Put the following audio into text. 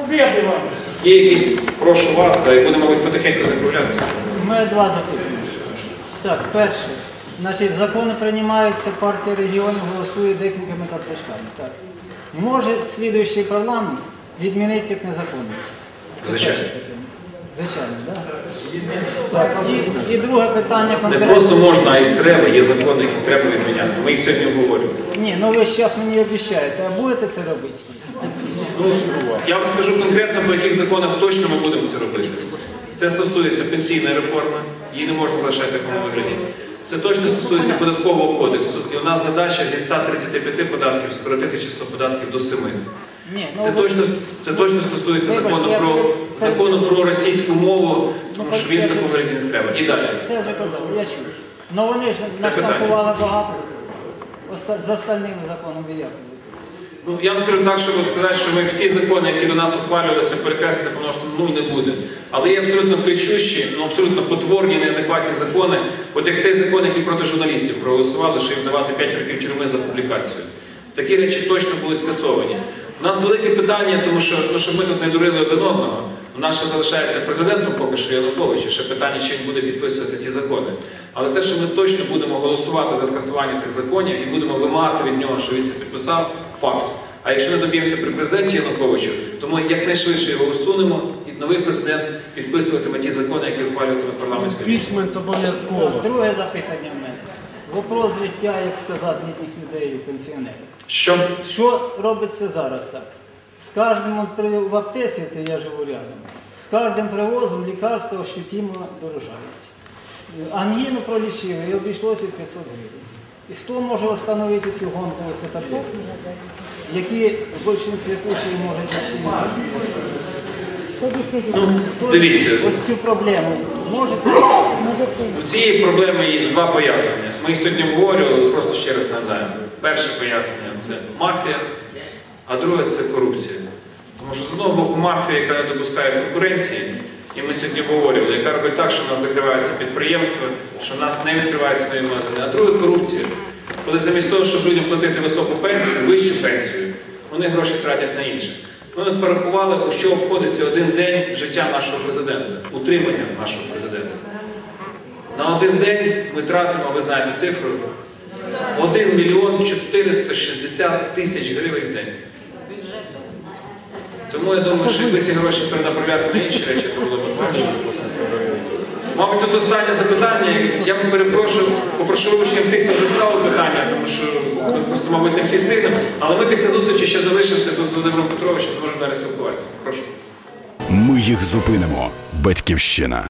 Побіди вам! Є якісь, прошу вас, та і будемо, мабуть, потихеньку закруглятися. У мене два запитання. Так, перше. Значить, закони приймаються, партія регіонів голосує декількома карточками. Так. Може слідуючий парламент відмінити як незаконно? Це Звичайно. перше питання. Звичайно, так? Так. І, і друге питання Не конкретно. просто можна, а й треба, є закони, які треба відміняти. Ми їх сьогодні обговорюємо. Ні, ну ви зараз мені обіцяєте, а будете це робити? Ну, я вам скажу конкретно, по яких законах точно ми будемо це робити. Це стосується пенсійної реформи, її не можна залишати в такому вигляді. Це точно стосується податкового кодексу. І у нас задача зі 135 податків скоротити число податків до 7. Ну Це точно, це точно стосується закону про, закону про російську мову, тому Ну, що він в такому вигляді не треба. І далі. Це вже казав, я чув. Ну вони ж наштампували багато Оста- з остальними законами? Ну, я вам скажу так, щоб сказати, що ми всі закони, які до нас ухвалювалися, перекреслити, що ну не буде. Але є абсолютно кричущі, ну абсолютно потворні, неадекватні закони. От як цей закон, який проти журналістів проголосували, що їм давати 5 років тюрми за публікацію. Такі речі точно будуть скасовані. У нас велике питання, тому що ну, щоб ми тут не дурили один одного. У нас ще залишається президентом поки що Янукович, ще питання, чи він буде підписувати ці закони. Але те, що ми точно будемо голосувати за скасування цих законів і будемо вимагати від нього, що він це підписав, факт. А якщо не доб'ємося при президенті Януковичу, то ми якнайшвидше його усунемо, і новий президент підписуватиме ті закони, які ухвалюватиме парламентська. Імпічмент обов'язково. Друге запитання в мене. Вопрос життя, як сказати, літніх людей і пенсіонерів. Що? Що робиться зараз так? З кожним от в аптеці, це я живу рядом, з кожним привозом лікарства ощутимо дорожають. Ангіну пролічили і обійшлося 500 гривень. І хто може встановити цю гонку таблетки, які в більшості случаїв можуть Ну, дивіться, ось цю проблему можете? У цієї проблеми є два пояснення. Ми їх сьогодні обговорювали, просто ще раз нагадаємо. Перше пояснення це мафія, а друге це корупція. Тому що з одного боку мафія, яка не допускає конкуренції, і ми сьогодні обговорювали, яка робить так, що в нас закриваються підприємства, що в нас не відкриваються нові магазини. А друге корупція. Коли замість того, щоб людям платити високу пенсію, вищу пенсію, вони гроші тратять на інше. Ми порахували, у що обходиться один день життя нашого президента, утримання нашого президента. На один день ми тратимо, ви знаєте цифру, 1 мільйон 460 тисяч гривень в день. Тому я думаю, що якби ці гроші перенаправляти на інші речі, то було б краще. Мабуть, тут останнє запитання. Я б перепрошую, попрошу вибачення тих, хто вже питання, тому що просто, мабуть, не всі встигнемо. Але ми після зустрічі ще залишимося тут з Володимиром Петровичем, зможемо далі спілкуватися. Прошу. Ми їх зупинимо. Батьківщина.